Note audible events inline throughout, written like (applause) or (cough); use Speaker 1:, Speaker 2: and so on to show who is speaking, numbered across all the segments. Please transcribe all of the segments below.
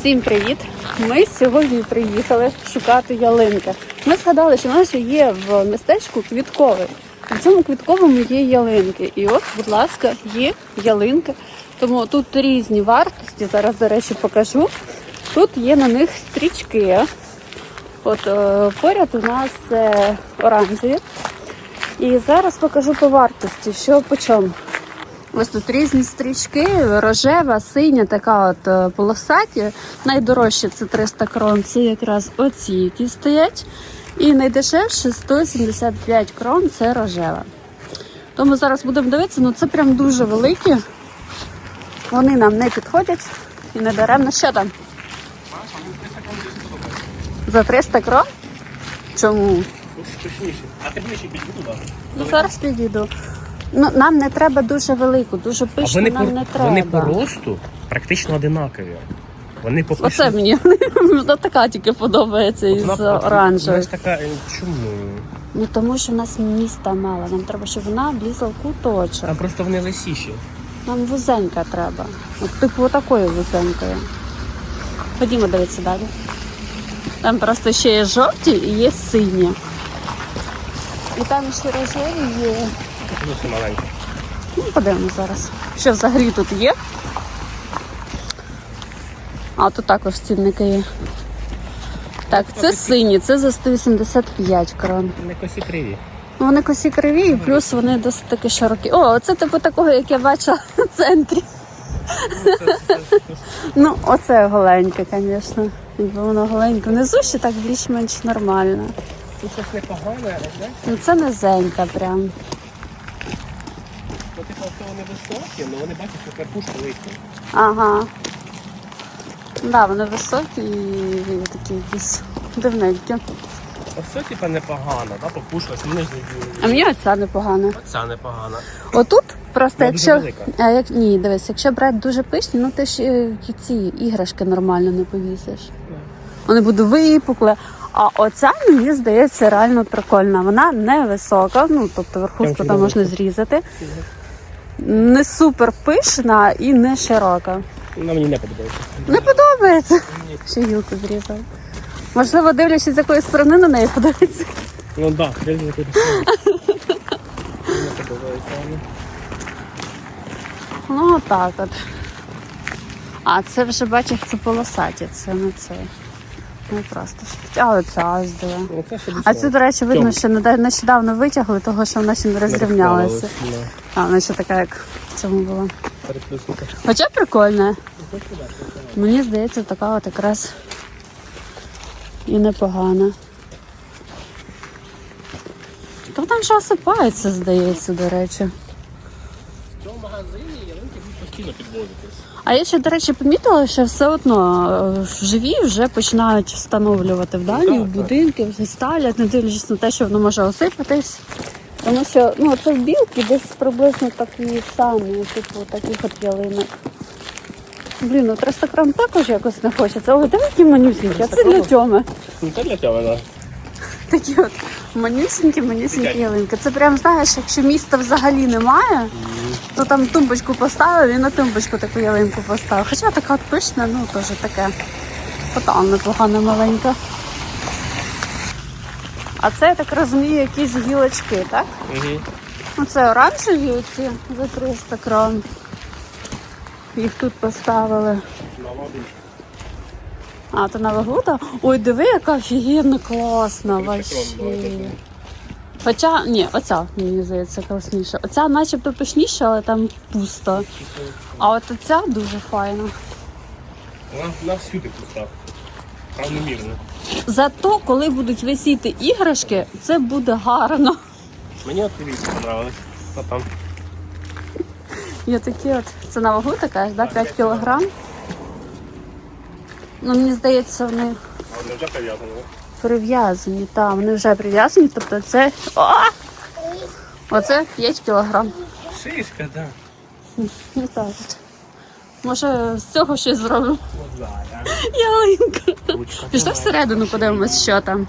Speaker 1: Всім привіт! Ми сьогодні приїхали шукати ялинки. Ми згадали, що ще є в містечку квітковий. В цьому квітковому є ялинки. І от, будь ласка, є ялинки. Тому тут різні вартості. Зараз, до речі, покажу. Тут є на них стрічки. От е, поряд у нас е, оранжеві. І зараз покажу по вартості, що по чому. Ось тут різні стрічки, рожева, синя, така от е, полосаті. Найдорожче це 300 крон, це якраз оці, які стоять. І найдешевше 175 крон це рожева. Тому зараз будемо дивитися, ну це прям дуже великі. Вони нам не підходять і не даремно. Що там? За 300 крон? Чому?
Speaker 2: Точніше. А ти ближче підійду, так?
Speaker 1: Ну, зараз підійду. Ну, нам не треба дуже велику, дуже пишну
Speaker 2: вони,
Speaker 1: нам
Speaker 2: по,
Speaker 1: не треба.
Speaker 2: вони по росту практично одинакові. Вони по
Speaker 1: Оце мені (laughs) така тільки подобається із оранжевою.
Speaker 2: така, е, чому?
Speaker 1: Ну тому що в нас міста мало. Нам треба, щоб вона влізла в куточок.
Speaker 2: Там просто вони лисіші.
Speaker 1: Нам вузенька треба. От типу отакою вузенькою. Ходімо дивитися далі. Там просто ще є жовті і є сині. І там ще рожеві є.
Speaker 2: Дуже маленькі.
Speaker 1: Ну, подивимось зараз. Що взагалі тут є? А, тут також цінники є. Так, це сині, це за 185 крон.
Speaker 2: Не косі криві.
Speaker 1: Ну, Вони косі криві, і плюс вони досить таки широкі. О, це типу такого, як я бачила в центрі. Ну, оце голеньке, звісно. Якби воно голеньке. Внизу ще так більш-менш нормально.
Speaker 2: Тут щось непогане, але
Speaker 1: Ну це низенька прям.
Speaker 2: ну, типу, що вони високі, але вони бачать, що верхушка листі.
Speaker 1: Ага. Да, вони високі і такі якісь дивненькі.
Speaker 2: Оце, типу, непогано, да, попушка, нижній
Speaker 1: А мені оця непогана.
Speaker 2: Оця непогана.
Speaker 1: Отут просто
Speaker 2: Вона дуже
Speaker 1: якщо.
Speaker 2: велика.
Speaker 1: А як ні, дивись, якщо брати дуже пишні, ну ти ж е, ці іграшки нормально не повісиш. Вони будуть випукли. А оця, мені здається, реально прикольна. Вона не висока, ну тобто верхушку
Speaker 2: там
Speaker 1: можна зрізати. Не супер пишна і не широка.
Speaker 2: Вона мені не подобається.
Speaker 1: Не подобається. Ще гілку зрізав. Можливо, дивлячись, з якої сторони на неї подобається.
Speaker 2: Ну так, да, я не подобається. Не подобається.
Speaker 1: Ну, отак от. А це вже бачиш, це полосаті, це не це. Не просто. ж. А оця ось.
Speaker 2: Ну, це
Speaker 1: А це, до речі, видно, що нещодавно витягли, того що вона ще не розрівнялася. А вона ще така, як в цьому була. Хоча прикольна. Мені здається, така от якраз і непогана. То там ще осипається, здається, до речі.
Speaker 2: В цьому магазині ялинки постійно підвозитись.
Speaker 1: А я ще, до речі, помітила, що все одно е, живі вже починають встановлювати в дані в будинки, вже ставлять, не дивлячись на те, що воно може осипатись. Тому що ну, це в білки десь приблизно такі самі, типу таких от ялинок. Блін, ну 300 грам також якось не хочеться. Ой, давай які манюсінькі, а це для Тьоми.
Speaker 2: Ну, це для цього, да.
Speaker 1: Такі от манюсінькі, манюсінькі ялинки. Це прям знаєш, якщо міста взагалі немає, то там тумбочку поставив і на тумбочку таку ялинку поставив. Хоча така от пишна, ну теж таке. Потім непогано маленька. А це, я так розумію, якісь гілочки, так?
Speaker 2: Угу.
Speaker 1: Ну це оранжеві оці за 300 крон. Їх тут поставили. А, то на вагу, так? Ой, диви, яка офігенна класна
Speaker 2: 300
Speaker 1: вообще. Хоча, ні, оця, мені здається, класніша. Оця начебто пишніша, але там пусто. А от оця дуже файна.
Speaker 2: Вона на всюди пуста. Равномірно.
Speaker 1: Зато, коли будуть висіти іграшки, це буде гарно.
Speaker 2: Мені от тобі понравилось. А там.
Speaker 1: Є такі от. Це на вагу така, да? 5 кілограм. Ну, мені здається, вони
Speaker 2: А вони вже прив'язані.
Speaker 1: прив'язані. Так, вони вже прив'язані, тобто це. О! Оце 5 кілограм.
Speaker 2: Шишка, так.
Speaker 1: Не так. от. Може, з цього щось зроблю. Ялинка. Пішли всередину, подивимось, що там.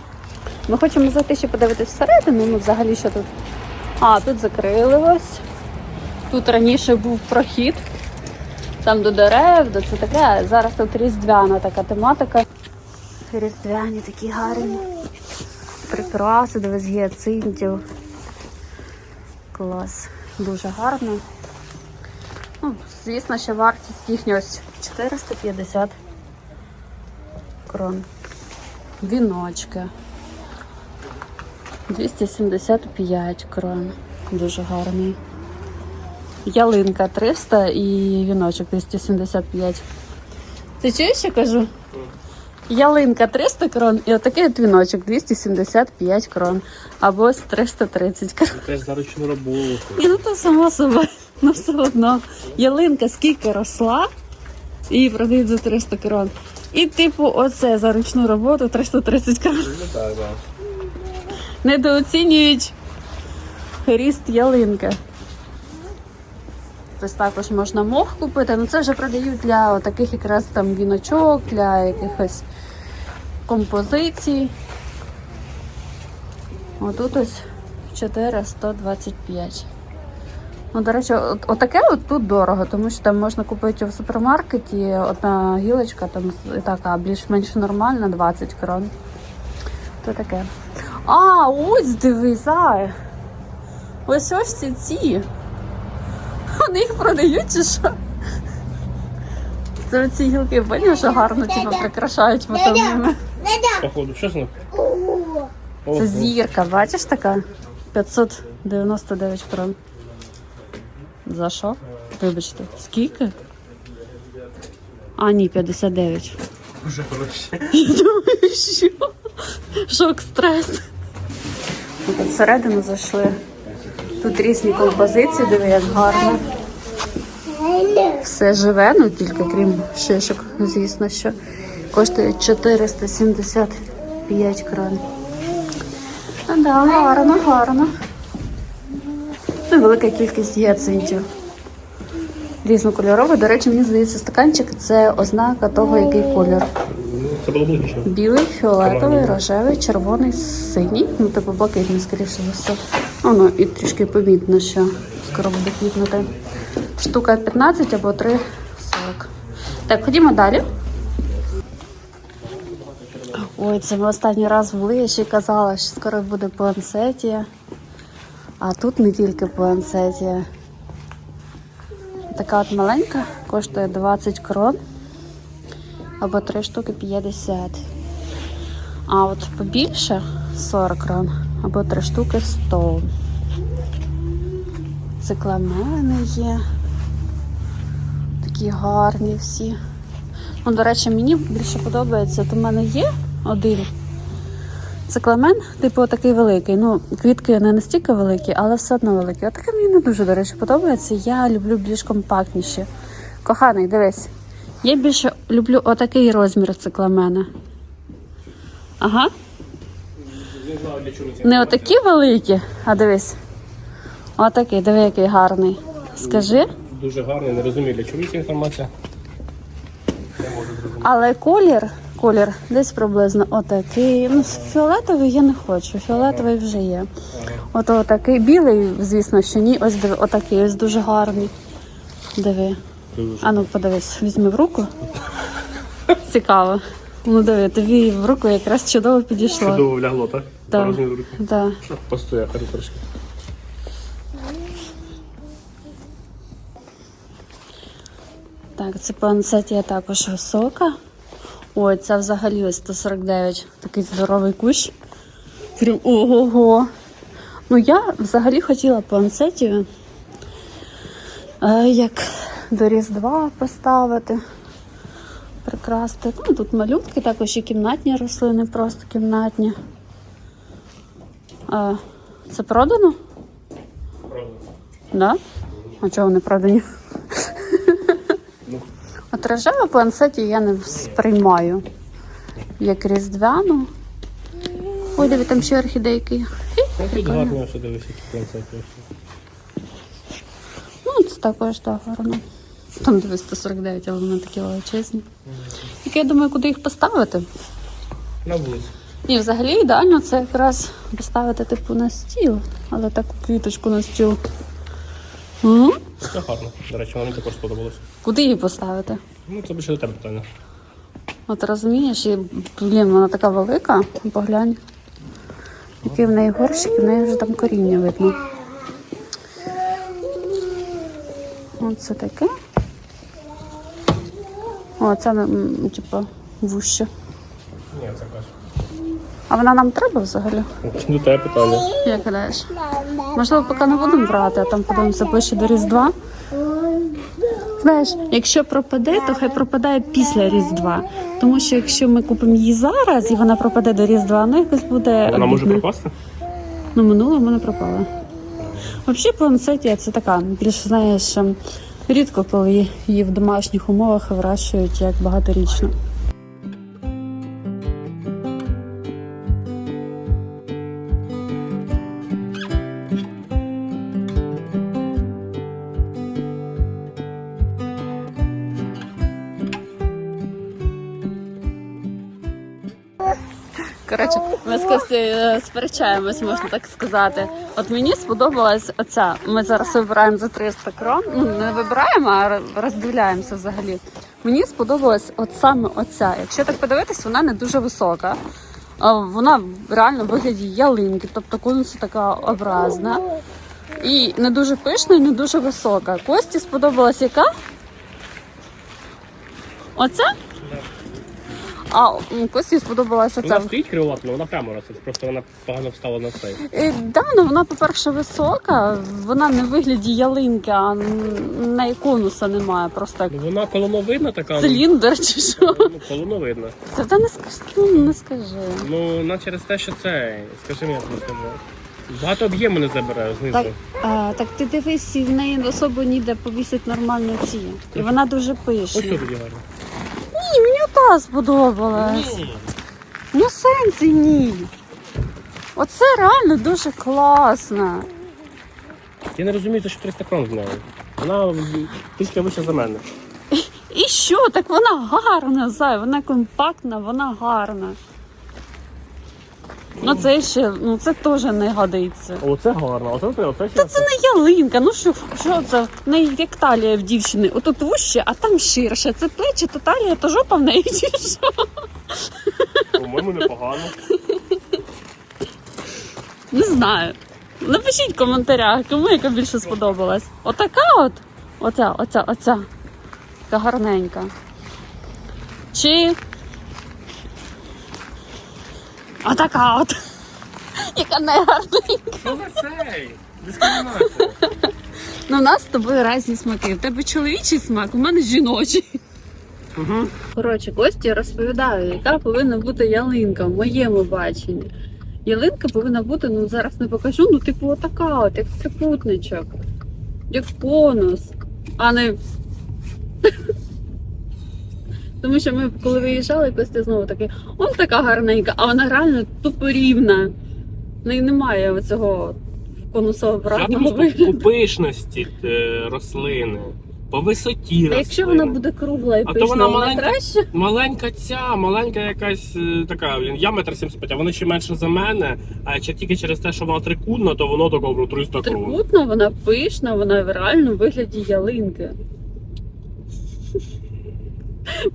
Speaker 1: Ми хочемо зайти ще подивитися всередину, ну взагалі що тут. А, тут закрили ось. Тут раніше був прохід. там до дерев, до це таке. Зараз тут різдвяна така тематика. Різдвяні такі гарні. Прикраси, дивись, гіацинтів. Клас. Дуже гарно. Ну, звісно, що вартість їхня ось 450 крон. Віночки. 275 крон. Дуже гарний. Ялинка 300 і віночок 275. Ти чуєш, що кажу? Ялинка 300 крон і отакий от віночок 275 крон. Або ось 330 крон.
Speaker 2: Теж за ручну роботу.
Speaker 1: І ну то само собою, (laughs) ну все одно. Ялинка скільки росла, її продають за 300 крон. І типу, оце за ручну роботу 330 крон.
Speaker 2: Ну так, так.
Speaker 1: Недооцінюють ріст ялинки. Ось також можна мох купити, ну це вже продають для таких якраз там віночок, для якихось композицій. Отут ось 425. Ну, до речі, от, отаке от тут дорого, тому що там можна купити в супермаркеті одна гілочка, там така більш-менш нормальна, 20 крон. То таке. А, ось дивись, а. Ось ось ці ці. Вони їх продають чи що? Це ці гілки поняв, що гарно типу, прикрашають фотоними.
Speaker 2: Походу, чесно?
Speaker 1: Це зірка, бачиш така? 599 крон. За що? Вибачте, скільки? А, ні, 59.
Speaker 2: Дуже хороше.
Speaker 1: Думаю, що? Шок, стрес. Ми тут всередину зайшли. Тут різні композиції, диви, як гарно. Все живе, ну тільки крім шишок, звісно, що коштує 475 крон. Ну да, гарно, гарно. Ну, і велика кількість гіацинтів. Різнокольоровий. До речі, мені здається, стаканчик це ознака того, який колір.
Speaker 2: Ну, це було б логічно.
Speaker 1: Білий, фіолетовий, рожевий, червоний, синій. Ну, типу блакитний, скоріше за все. О, ну і трішки помітно, що скоро буде квітнути. Штука 15 або 3 40. Так, ходімо далі. Ой, це ми останній раз були, я ще й казала, що скоро буде планцетія. А тут не тільки планцетія. Така от маленька, коштує 20 крон або 3 штуки 50. А от побільше 40 крон, або 3 штуки 100. Цикламени є. Такі гарні всі. Ну, до речі, мені більше подобається. От у мене є один цикламен, типу такий великий. Ну, квітки не настільки великі, але все одно великі. А таке мені не дуже, до речі, подобається. Я люблю більш компактніші. Коханий, дивись. Я більше люблю отакий розмір цикламена. Ага.
Speaker 2: Не
Speaker 1: отакі великі, а дивись. Отакий, диви, який гарний. Скажи.
Speaker 2: Дуже гарно, не розумію, для чого ця інформація.
Speaker 1: Але колір, колір десь приблизно отакий. Ну, фіолетовий я не хочу, фіолетовий вже є. От отакий білий, звісно, що ні. Ось диви, отакий, ось дуже гарний. Диви. А ну подивись, візьми в руку. Цікаво. Ну диви, тобі в руку якраз чудово підійшло.
Speaker 2: Чудово влягло, так?
Speaker 1: Так.
Speaker 2: По розміру руки.
Speaker 1: Да.
Speaker 2: Постоя, ходи трошки.
Speaker 1: Так, це панцетія також висока. Ой, це взагалі ось 149. Такий здоровий кущ. Прям ого. Ну, я взагалі хотіла панцетію. Е, як до Різдва поставити. Прикрасти. Ну, тут малютки, також і кімнатні рослини, просто кімнатні. Е, це продано?
Speaker 2: Правда.
Speaker 1: Да? А чого вони продані? От рожеву планцеті я не сприймаю. Як різдвяну. Ой, диви, там ще орхідейки.
Speaker 2: Ну, тут гарно все дивись, які.
Speaker 1: Ну, це також так гарно. Там дивись 149, але вони такі величезні. Тільки я думаю, куди їх поставити.
Speaker 2: На вулиці.
Speaker 1: І взагалі ідеально це якраз поставити типу на стіл, але таку квіточку на стіл М?
Speaker 2: Це гарно. До речі, мені також сподобалося.
Speaker 1: Куди її поставити?
Speaker 2: Ну, це більше до тебе питання.
Speaker 1: От розумієш, і, блін, вона така велика. Поглянь. Який в неї горщик, в неї вже там коріння видно. Оце таке. О, це, типу, вуще.
Speaker 2: Ні, це краще.
Speaker 1: А вона нам треба взагалі?
Speaker 2: До тебе питання.
Speaker 1: Як гадаєш? Можливо, поки не будемо брати, а там подивимося ближче до Різдва. Знаєш, якщо пропаде, то хай пропадає після Різдва. Тому що якщо ми купимо її зараз і вона пропаде до Різдва, ну якось буде.
Speaker 2: Вона може
Speaker 1: обідно.
Speaker 2: пропасти?
Speaker 1: Ну, минуло вона пропала. Взагалі, планцетія це така, більш знаєш, ем, рідко, коли її в домашніх умовах вирощують як багаторічну. Сперечаємось, можна так сказати. От мені сподобалась оця. Ми зараз вибираємо за 300 крон. Ну не вибираємо, а роздивляємося взагалі. Мені сподобалась от саме оця. Якщо так подивитись, вона не дуже висока. Вона реально в вигляді ялинки, тобто конуса така образна. І не дуже пишна, і не дуже висока. Кості сподобалась яка? Оця? А м, Кості сподобалася
Speaker 2: Вона стоїть кривовато, вона прямо росить. Просто вона погано встала на цей.
Speaker 1: Е, Да, ну вона, по-перше, висока, вона не в вигляді ялинки, а н- на конуса немає. Просто як
Speaker 2: Ну вона колоновидна така. ну,
Speaker 1: циліндр чи що.
Speaker 2: Ну, колоновидна.
Speaker 1: Це та не скажи, ну не скажи.
Speaker 2: Ну, на через те, що це. Скажи мені, як вона сказала. Багато об'єму не забираю знизу.
Speaker 1: Так, а, так ти дивись, і в неї особо ніде повісить нормально ці. І вона дуже
Speaker 2: Ось
Speaker 1: пишна.
Speaker 2: гарно.
Speaker 1: Та сподобалась.
Speaker 2: Ні.
Speaker 1: Ну сенсі ні. Оце реально дуже класно.
Speaker 2: Я не розумію, за що 300 крон з нею. Вона трішки вища за мене.
Speaker 1: І що? Так вона гарна, зай, вона компактна, вона гарна. Ну це ще, ну це теж не годиться.
Speaker 2: О, це гарно, оце оце, оце
Speaker 1: Та це не ялинка, ну що, що це? В неї як талія в дівчини. Отут вуще, а там ширше. Це плечі, то талія, то жопа в неї чи що?
Speaker 2: По-моєму, непогано.
Speaker 1: Не знаю. Напишіть в коментарях, кому яка більше сподобалась. Отака от. Оця, оця, оця. Така гарненька. Чи. Отака от. Яка не гарненька.
Speaker 2: Цей? Дискримінація.
Speaker 1: Ну, у нас з тобою різні смаки. В тебе чоловічий смак, у мене жіночий.
Speaker 2: Угу.
Speaker 1: Коротше, Кості розповідаю, яка повинна бути ялинка в моєму баченні. Ялинка повинна бути, ну зараз не покажу, ну типу отака, от, як трикутничок, як конус, а не. Тому що ми коли виїжджали, Костя знову такий, он така гарненька, а вона реально тупо рівна. В неї немає оцього
Speaker 2: Я
Speaker 1: конусообразного вигляду.
Speaker 2: по пишності е, рослини, по висоті
Speaker 1: А якщо вона буде кругла і
Speaker 2: А то
Speaker 1: пишна,
Speaker 2: вона
Speaker 1: вона
Speaker 2: маленька.
Speaker 1: краще?
Speaker 2: Маленька ця, маленька якась е, така, блін, я метр 75, а вона ще менше за мене, а чи тільки через те, що вона трикутна, то воно такого про 300 крон.
Speaker 1: Трикутна, вона пишна, вона в реальному вигляді ялинки.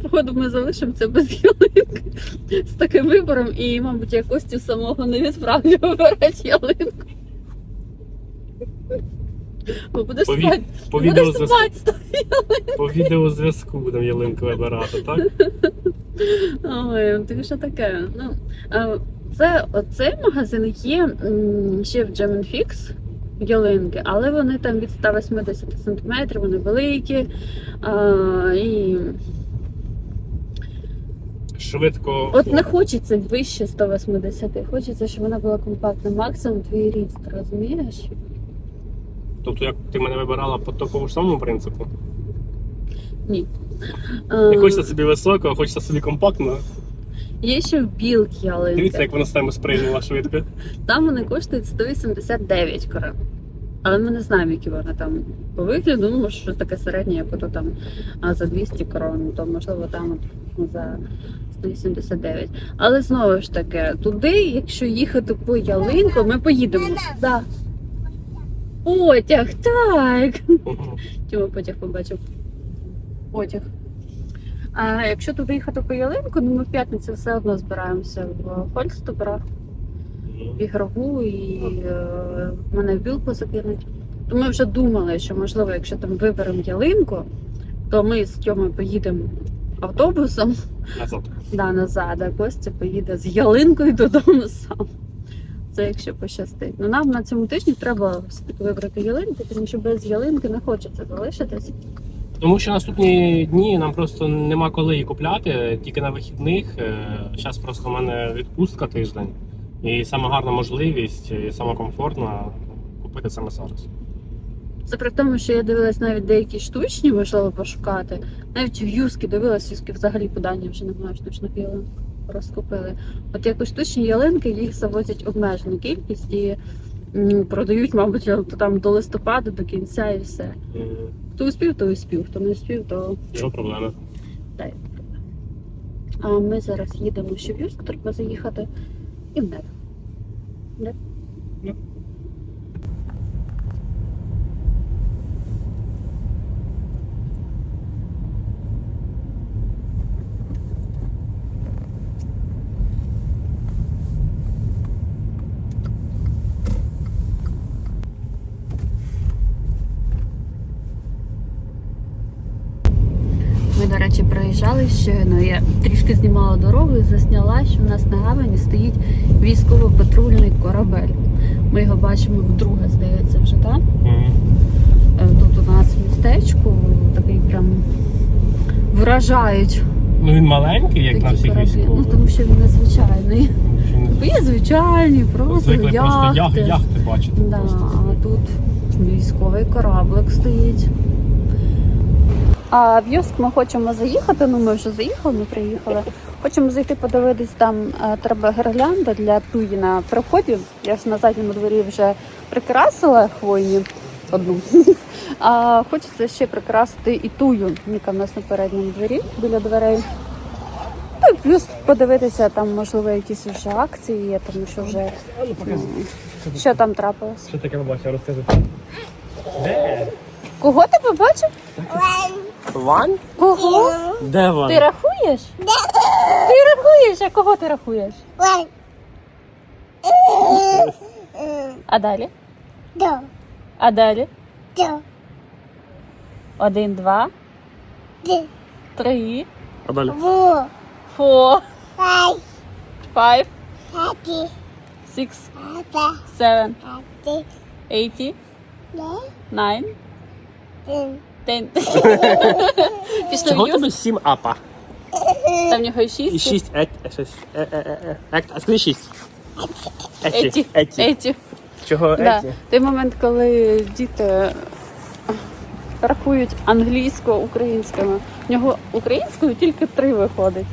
Speaker 1: Походу, ми залишимо це без ялинки з таким вибором, і, мабуть, я Костю самого не відправлю вибирати ялинку. Бо будеш
Speaker 2: По, ві...
Speaker 1: спати,
Speaker 2: по,
Speaker 1: будеш
Speaker 2: відеозв'язку...
Speaker 1: спати.
Speaker 2: по відеозв'язку будемо ялинку вибирати, так?
Speaker 1: Ой, ти що таке? Ну, а, це, оцей магазин є м, ще в German Fix ялинки, але вони там від 180 см, вони великі. А, і
Speaker 2: Швидко.
Speaker 1: от не хочеться вище 180, хочеться, щоб вона була компактна, максимум твій ріст, розумієш?
Speaker 2: Тобто, як ти мене вибирала по такому ж самому принципу?
Speaker 1: А,
Speaker 2: Не хочеться собі високо, а хочеться собі компактно.
Speaker 1: Є ще в білки ялинки.
Speaker 2: Дивіться, як вона з теми сприйняла швидко.
Speaker 1: Там вони коштують 189 корон. Але ми не знаємо, які вони там по вигляду. Ну, може, щось таке середнє, як ото там за 200 крон, то можливо там от, ну, за 189. Але знову ж таки, туди, якщо їхати по ялинку, ми поїдемо. Да. Потяг, так. (laughs) Тьома потяг побачив. Потяг. А якщо туди їхати по ялинку, ну ми в п'ятницю все одно збираємося в Фольстубера, в ігрову і е, мене в білку закинуть. То ми вже думали, що можливо, якщо там виберемо ялинку, то ми з Тьомою поїдемо автобусом
Speaker 2: Назад.
Speaker 1: да, назад, а Костя поїде з ялинкою додому сам. Це якщо пощастить. Ну нам на цьому тижні треба вибрати ялинку, тому що без ялинки не хочеться залишитись.
Speaker 2: Тому що наступні дні нам просто нема коли її купляти, тільки на вихідних. Зараз просто в мене відпустка тиждень. І сама гарна можливість, і сама комфортна купити саме зараз.
Speaker 1: Це при тому, що я дивилась навіть деякі штучні, можливо, пошукати. Навіть в юскі дивилась, юскі взагалі по Данії вже немає штучних ялинок. Розкупили. От як у штучні ялинки їх завозять обмежену кількість і продають, мабуть, там до листопада, до кінця і все.
Speaker 2: М,
Speaker 1: Хто успів, то успів, хто не успів, то
Speaker 2: Що проблеми?
Speaker 1: А ми зараз їдемо ще в Юск, треба заїхати і в небо. Ми, до речі, проїжджали щойно. Я трішки знімала дорогу і засняла, що в нас на гавані стоїть військово-патрульний корабель. Ми його бачимо вдруге, здається, вже так. Е, Тут у нас в містечку такий прям вражають
Speaker 2: Ну він маленький, як на всіх
Speaker 1: кораблі. Ну тому що він незвичайний. Є звичайні, просто
Speaker 2: Звикли просто
Speaker 1: яхти.
Speaker 2: яхти, яхти бачити.
Speaker 1: Да,
Speaker 2: просто.
Speaker 1: а тут військовий кораблик стоїть. А в Йоск ми хочемо заїхати. Ну ми вже заїхали, ми приїхали. Хочемо зайти подивитись, там е, треба гірлянда для туї на проході. Я ж на задньому дворі вже прикрасила хвойні одну. А хочеться ще прикрасити і тую, яка в нас на передньому дворі біля дверей. Ну і плюс подивитися, там можливо якісь вже акції є, тому що вже
Speaker 2: ну,
Speaker 1: що там трапилось.
Speaker 2: Що таке побачив, розкажи. Де?
Speaker 1: Кого ти побачив?
Speaker 2: Ван?
Speaker 1: Кого?
Speaker 2: Де Ван?
Speaker 1: Ти рахуєш? Ти рахуєш, а кого ти рахуєш? А далі? А далі? Один, два, три,
Speaker 2: А далі?
Speaker 1: four, five, six, seven, eighty, nine, ten. (laughs) Пішли
Speaker 2: Чого
Speaker 1: в
Speaker 2: тебе
Speaker 1: юз,
Speaker 2: сім апа?
Speaker 1: там в нього і
Speaker 2: І
Speaker 1: шість.
Speaker 2: шість ет, е, щось, е, е, е, е, а скажи шість.
Speaker 1: Еті,
Speaker 2: Еті, еті.
Speaker 1: еті.
Speaker 2: Чого
Speaker 1: Да.
Speaker 2: еті?
Speaker 1: Той момент, коли діти рахують англійською, українською. В нього українською тільки три виходить.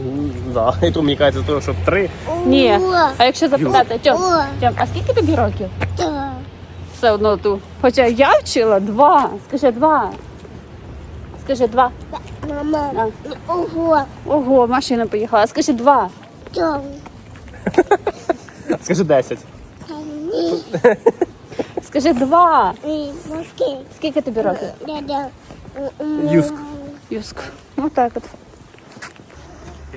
Speaker 2: М, Да, і то мені кажеться, того, щоб три.
Speaker 1: Ні. А якщо запитати, Тьом. Тьом, а скільки тобі років? Все одно ту. Хоча я вчила два. Скажи два. Скажи два.
Speaker 3: Мама,
Speaker 1: А.
Speaker 3: ого,
Speaker 1: Ого, машина поїхала. Скажи два.
Speaker 2: Скажи десять.
Speaker 1: Скажи два. Скільки тобі років?
Speaker 2: Юск.
Speaker 1: Юск. Ну так от.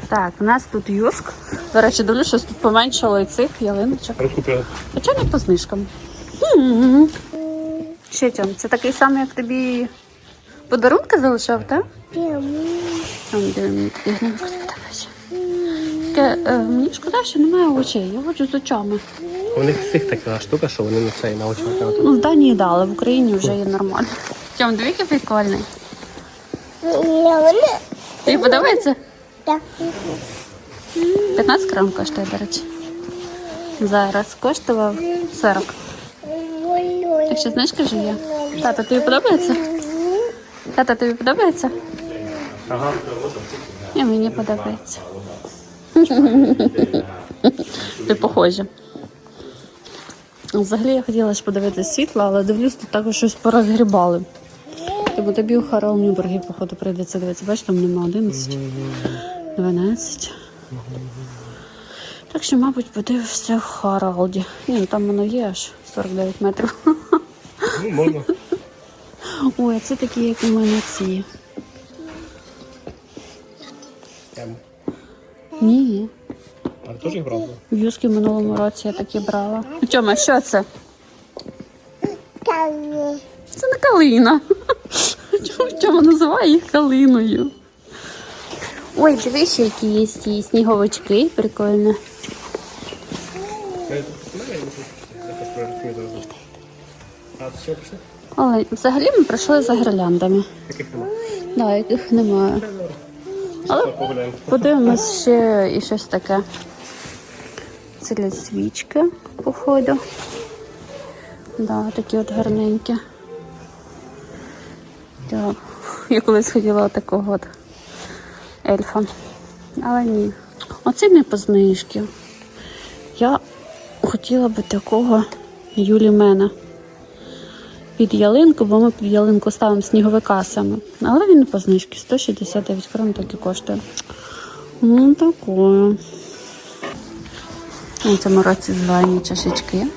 Speaker 1: Так, у нас тут юск. До речі, дивлюсь, що тут поменшало і цих ялиночок.
Speaker 2: Розкупили.
Speaker 1: Хоча не по знижкам. Ще Тьом, це такий самий, як тобі подарунки залишав, так? Таке, е, Мені шкода, що немає очей, я хочу з очами.
Speaker 2: У них всіх така штука, що вони на цей на очах.
Speaker 1: Ну, в Данії дали, в Україні вже є нормально. Тьом, дві який прикольний. Тобі подобається?
Speaker 3: Так.
Speaker 1: 15 грам коштує, до речі. Зараз коштував 40. Якщо знижка вже є. Тата, тобі подобається? Тата, тобі подобається?
Speaker 2: Ага.
Speaker 1: І мені подобається. Ти похожа. Взагалі я хотіла ж подивитися світло, але дивлюсь, тут також щось порозгрібали. Тому тобі у Харал Нюбергі, походу, прийдеться дивитися. Бачиш, там нема 11, 12. Так що, мабуть, подивишся в Харалді. Ні, ну там воно є аж 49 метрів.
Speaker 2: Ну, можна.
Speaker 1: Ой, а це такі, як у мене ці.
Speaker 2: Тему.
Speaker 1: Ні.
Speaker 2: А ти теж їх брав?
Speaker 1: В юшки в минулому році я такі брала. Тьома, що це? Це не калина. Чому Тьома називає їх калиною? Ой, дивись, які є ці сніговички, прикольно.
Speaker 2: А ти що пішли?
Speaker 1: Але взагалі ми прийшли за гірляндами.
Speaker 2: Таких немає.
Speaker 1: Да, яких немає. Але подивимось ще і щось таке. Це для свічки, походу. Да, такі от гарненькі. Так. Я колись хотіла такого от ельфа. Але ні. Оце не по знижки. Я хотіла би такого Юлі Мена. Під ялинку, бо ми під ялинку ставимо сніговика саме. Але він по знижці. 169 крон так і коштує. Ну, такое. У цьому році зелені чашечки.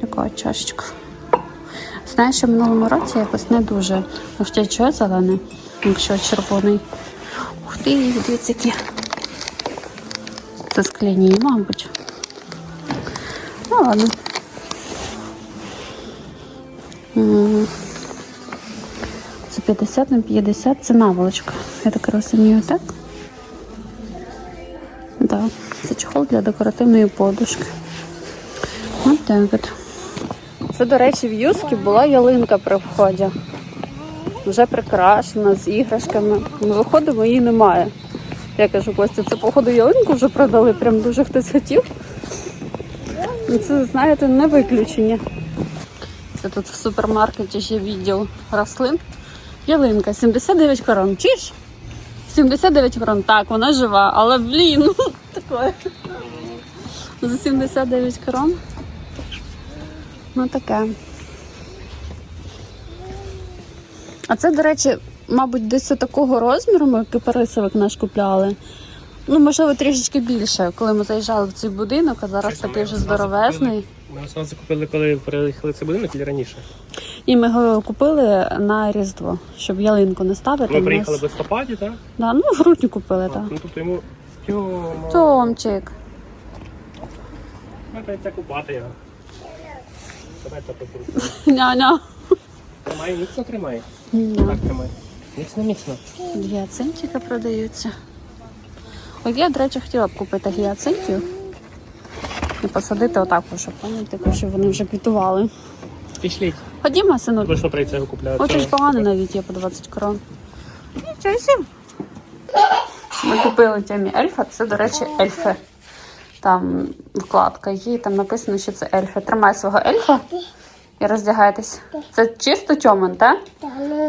Speaker 1: Така чашечка. Знаєш, що в минулому році якось не дуже. Ну, ще чого зелений, якщо червоний. Ух ти, дивіться. Це скляні, мабуть. Ну ладно. 50 на 50, це наволочка. Я так розумію, так? Так, це чехол для декоративної подушки. Ось так от. Це, до речі, в Юскі була ялинка при вході. Вже прикрашена з іграшками. Ми виходимо, її немає. Я кажу, Костя, це походу ялинку вже продали, прям дуже хтось хотів. Ну, Це, знаєте, не виключення. Це тут в супермаркеті ще відділ рослин. Ялинка, 79 корон. Чиш? 79 крон. Так, вона жива, але блін, ну таке. За 79 крон. Ну таке. А це, до речі, мабуть, десь такого розміру ми кипарисовик наш купляли. Ну, можливо, трішечки більше, коли ми заїжджали в цей будинок, а зараз такий вже здоровезний.
Speaker 2: Ми нас закупили, коли переїхали в цей будинок і раніше.
Speaker 1: І ми його купили на Різдво, щоб ялинку не ставити.
Speaker 2: Ми приїхали в листопаді, так?
Speaker 1: Да, ну, в грудні купили, так.
Speaker 2: Ну тобто йому. Йома.
Speaker 1: Томчик.
Speaker 2: Треба купати його. Давайте покрутимо.
Speaker 1: Няня.
Speaker 2: Тримай, міцно тримай.
Speaker 1: Да.
Speaker 2: Так тримай. Міцно, міцно.
Speaker 1: Гіацинтики продаються. От я, до речі, хотіла б купити гіацинтів і посадити отак, щоб пам'ятати, щоб вони вже квітували.
Speaker 2: Пішліть.
Speaker 1: Ходімо, сину.
Speaker 2: Ви що прийти купляти?
Speaker 1: Очень погано навіть є по 20 крон. Нічого сім. Ми купили темі ельфа, це, до речі, ельфи. Там вкладка є, там написано, що це ельфи. Тримай свого ельфа і роздягайтесь. Це чисто тьомен, так?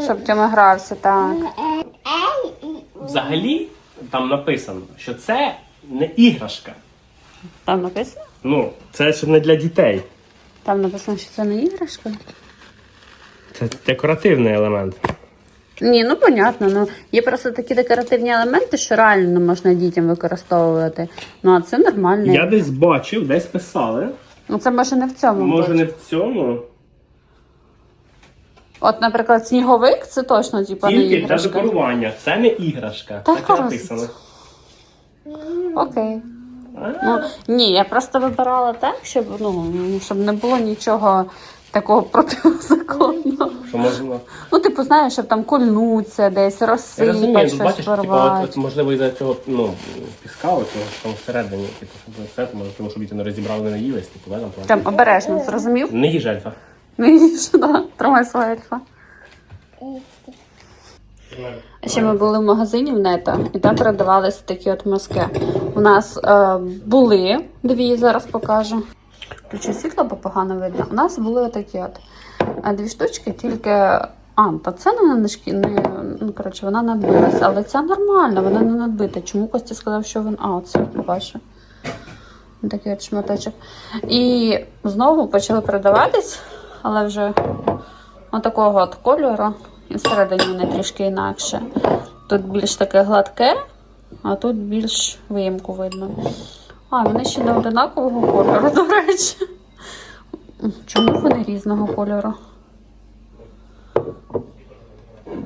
Speaker 1: Щоб Тьома грався, так.
Speaker 2: Взагалі там написано, що це не іграшка.
Speaker 1: Там написано?
Speaker 2: Ну, це ж не для дітей.
Speaker 1: Там написано, що це не іграшка.
Speaker 2: Це декоративний елемент.
Speaker 1: Ні, ну понятно. Ну є просто такі декоративні елементи, що реально можна дітям використовувати. Ну а це нормально.
Speaker 2: Я десь бачив, десь писали.
Speaker 1: Ну це може не в цьому.
Speaker 2: Може
Speaker 1: бути.
Speaker 2: не в цьому.
Speaker 1: От, наприклад, сніговик це точно типа не
Speaker 2: Тільки для
Speaker 1: іграшка.
Speaker 2: декорування. Це не іграшка.
Speaker 1: Та
Speaker 2: так і написано.
Speaker 1: Окей. Ну ні, я просто вибирала так, щоб ну щоб не було нічого такого протизаконного.
Speaker 2: Що можна.
Speaker 1: Ну, типу, знаєш, щоб там кольнуться, десь
Speaker 2: Я
Speaker 1: розсипати,
Speaker 2: розумію,
Speaker 1: щось
Speaker 2: бачиш, типу, от, от, можливо, із-за цього ну, піска, от, цього, що там всередині, типу, щоб все, може, тому що діти не розібрали, не наїлись, типу, этом плані.
Speaker 1: Там обережно, зрозумів?
Speaker 2: Не їж ельфа.
Speaker 1: Не їж, да. Тримай свого ельфа. Ще ми були в магазині в нето, і там продавалися такі от маски. У нас е, були дві, зараз покажу. Включу світло, бо погано видно. У нас були такі от е, дві штучки, тільки. А, та це не, не, не ну, коротше, вона надбилася, але ця нормальна, вона не надбита. Чому Костя сказав, що він. А, це бачу. Такий от шматочок. І знову почали продаватись, але вже отакого от кольору. І всередині вони трішки інакше. Тут більш таке гладке, а тут більш виємку видно. А, вони ще не одинакового кольору, до речі. Чому вони різного кольору?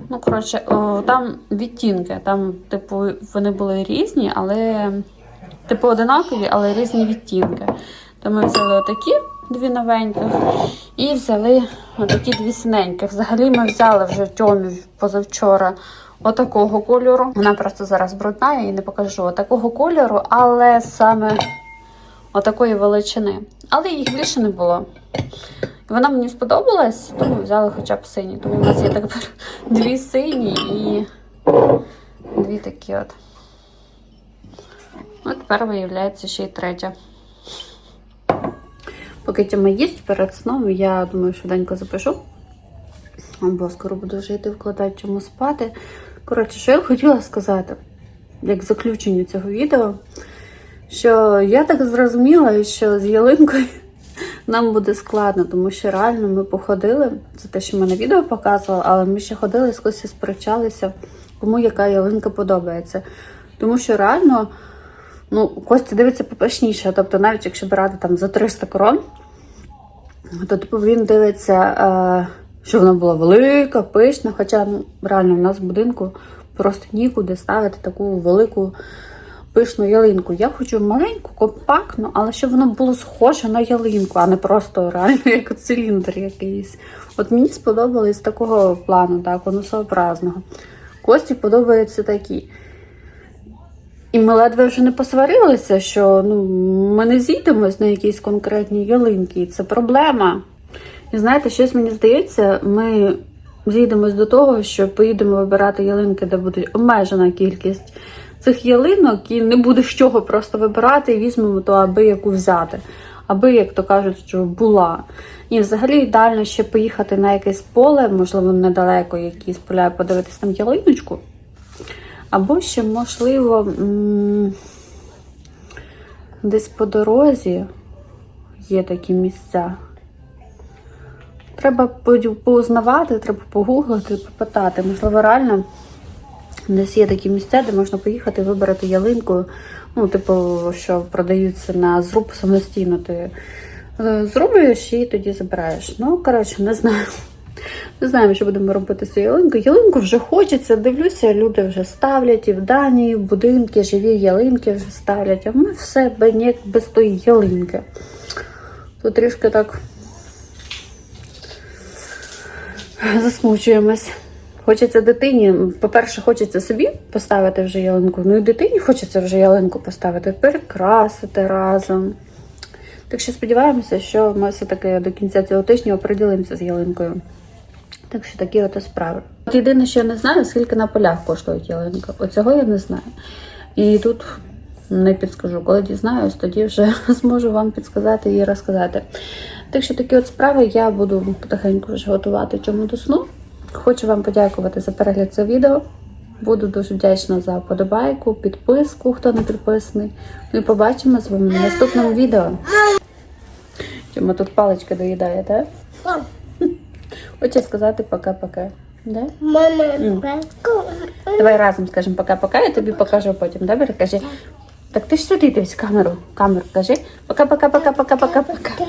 Speaker 1: Ну, коротше, там відтінки. Там, типу, вони були різні, але типу одинакові, але різні відтінки. То ми взяли отакі дві новеньких і взяли отакі дві синеньких. Взагалі ми взяли вже Тьомі позавчора отакого кольору. Вона просто зараз брудна, я її не покажу. Отакого кольору, але саме отакої величини. Але їх більше не було. Вона мені сподобалась, тому взяли хоча б сині. Тому у нас є тепер дві сині і дві такі от. Ну, тепер виявляється ще й третя. Поки Тьома їсть перед сном, я думаю, швиденько запишу. Бо скоро буду вже йти вкладати чому спати. Коротше, що я хотіла сказати, як заключення цього відео, що я так зрозуміла, що з ялинкою (laughs) нам буде складно, тому що реально ми походили. Це те, що ми на відео показували, але ми ще ходили з Косі сперечалися, кому яка ялинка подобається. Тому що реально, ну, Костя дивиться попишніше. Тобто, навіть якщо брати там за 300 крон, то типу він дивиться, е, що вона була велика, пишна. Хоча ну, реально в нас в будинку просто нікуди ставити таку велику пишну ялинку. Я хочу маленьку, компактну, але щоб воно було схоже на ялинку, а не просто реально (laughs) як циліндр якийсь. От мені сподобалось такого плану, так, конусообразного. Кості подобаються такі. І ми ледве вже не посварилися, що ну, ми не зійдемось на якісь конкретні ялинки, і це проблема. І знаєте, щось мені здається, ми зійдемось до того, що поїдемо вибирати ялинки, де буде обмежена кількість цих ялинок, і не буде з чого просто вибирати, і візьмемо то, аби яку взяти. Аби, як то кажуть, що була. І взагалі ідеально ще поїхати на якесь поле, можливо, недалеко, якісь поля, подивитись там ялиночку. Або ще, можливо, десь по дорозі є такі місця. Треба поузнавати, треба погуглити, попитати. Можливо, реально десь є такі місця, де можна поїхати вибрати ялинку. Ну, типу, що продаються на зруб самостійно. Ти е, зрубуєш і тоді забираєш. Ну, коротше, не знаю. Не знаємо, що будемо робити з ялинкою. Ялинку вже хочеться, дивлюся, люди вже ставлять і в Данії, будинки, живі ялинки вже ставлять, а в все без, ніяк без тої ялинки. То трішки так засмучуємось. Хочеться дитині. По-перше, хочеться собі поставити вже ялинку. Ну і дитині хочеться вже ялинку поставити, перекрасити разом. Так що сподіваємося, що ми все-таки до кінця цього тижня оприділимося з ялинкою. Так що такі от справи. От єдине, що я не знаю, скільки на полях коштують ялинка. Оцього я не знаю. І тут не підскажу. Коли дізнаюсь, тоді вже (laughs) зможу вам підсказати і розказати. Так що такі от справи я буду потихеньку вже готувати чому до сну. Хочу вам подякувати за перегляд цього відео. Буду дуже вдячна за подобайку, підписку, хто не підписаний. Ну і побачимо з вами на наступному відео. Чому тут паличка доїдає, так? Хочу сказати пока-пока. Да?
Speaker 3: Мама, mm.
Speaker 1: Давай разом скажемо пока-пока, я тобі покажу потім. Добре? Кажи. Так ти ж сюди дивись камеру. Камеру кажи. Пока-пока-пока-пока-пока-пока.
Speaker 3: Пока.